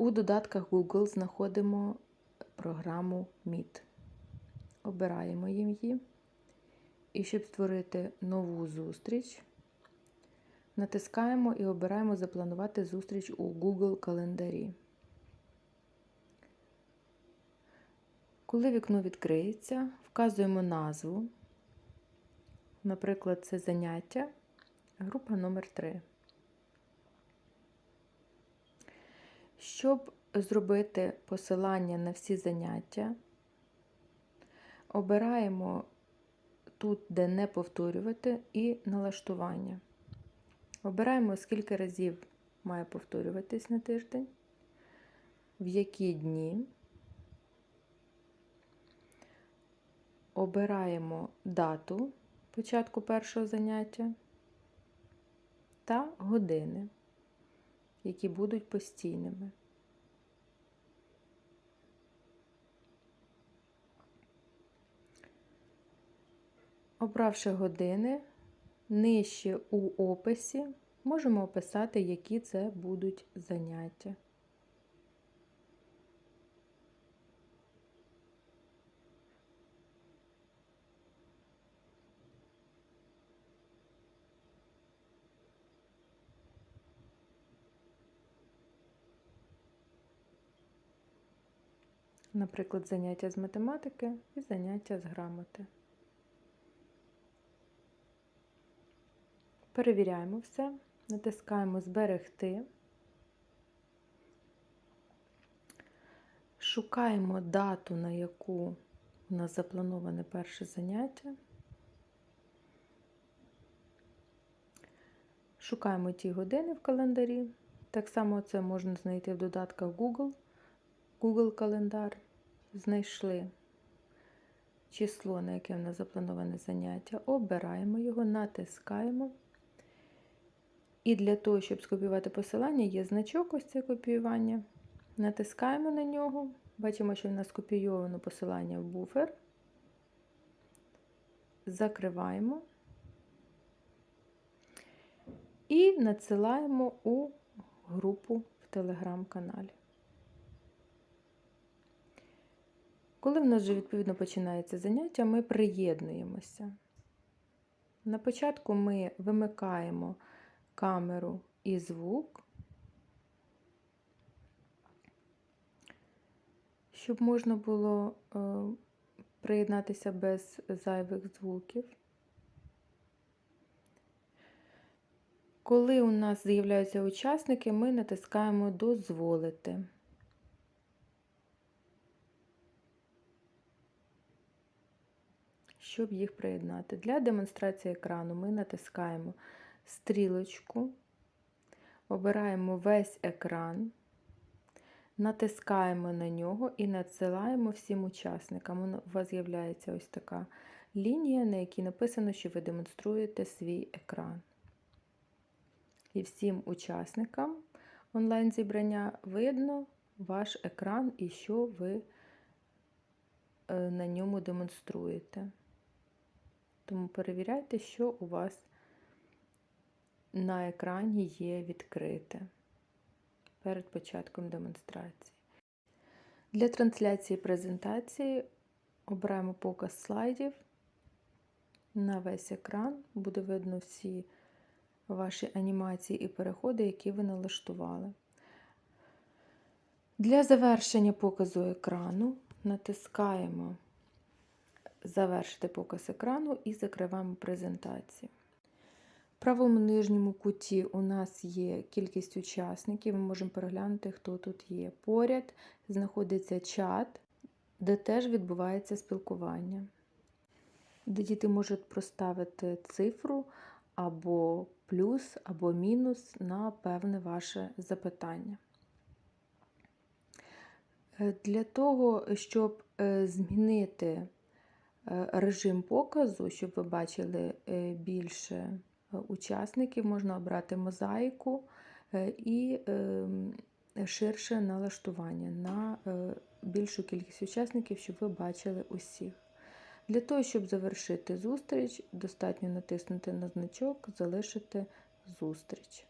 У додатках Google знаходимо програму Meet. Обираємо її. І щоб створити нову зустріч, натискаємо і обираємо Запланувати зустріч у Google календарі. Коли вікно відкриється, вказуємо назву. Наприклад, це заняття, група номер 3 Щоб зробити посилання на всі заняття, обираємо тут, де не повторювати, і налаштування. Обираємо, скільки разів має повторюватись на тиждень, в які дні. Обираємо дату початку першого заняття та години, які будуть постійними. Обравши години, нижче у описі можемо описати, які це будуть заняття. Наприклад, заняття з математики і заняття з грамоти. Перевіряємо все, натискаємо Зберегти, шукаємо дату, на яку у нас заплановане перше заняття. Шукаємо ті години в календарі. Так само це можна знайти в додатках Google. Google календар. Знайшли число, на яке в нас заплановане заняття, обираємо його, натискаємо. І для того, щоб скопіювати посилання, є значок ось це копіювання. Натискаємо на нього. Бачимо, що в нас скопійовано посилання в буфер. Закриваємо і надсилаємо у групу в телеграм-каналі. Коли в нас вже відповідно починається заняття, ми приєднуємося. На початку ми вимикаємо камеру і звук, щоб можна було е, приєднатися без зайвих звуків. Коли у нас з'являються учасники, ми натискаємо Дозволити. Щоб їх приєднати. Для демонстрації екрану ми натискаємо стрілочку, обираємо весь екран, натискаємо на нього і надсилаємо всім учасникам. У вас з'являється ось така лінія, на якій написано, що ви демонструєте свій екран. І всім учасникам онлайн-зібрання видно ваш екран і що ви е, на ньому демонструєте. Тому перевіряйте, що у вас на екрані є відкрите перед початком демонстрації. Для трансляції презентації обираємо показ слайдів на весь екран, буде видно всі ваші анімації і переходи, які ви налаштували. Для завершення показу екрану натискаємо Завершити показ екрану і закриваємо презентацію. В правому нижньому куті у нас є кількість учасників, ми можемо переглянути, хто тут є. Поряд знаходиться чат, де теж відбувається спілкування, де діти можуть проставити цифру або плюс, або мінус на певне ваше запитання. Для того, щоб змінити режим показу, щоб ви бачили більше учасників, можна обрати мозаїку і ширше налаштування на більшу кількість учасників, щоб ви бачили усіх. Для того, щоб завершити зустріч, достатньо натиснути на значок Залишити зустріч.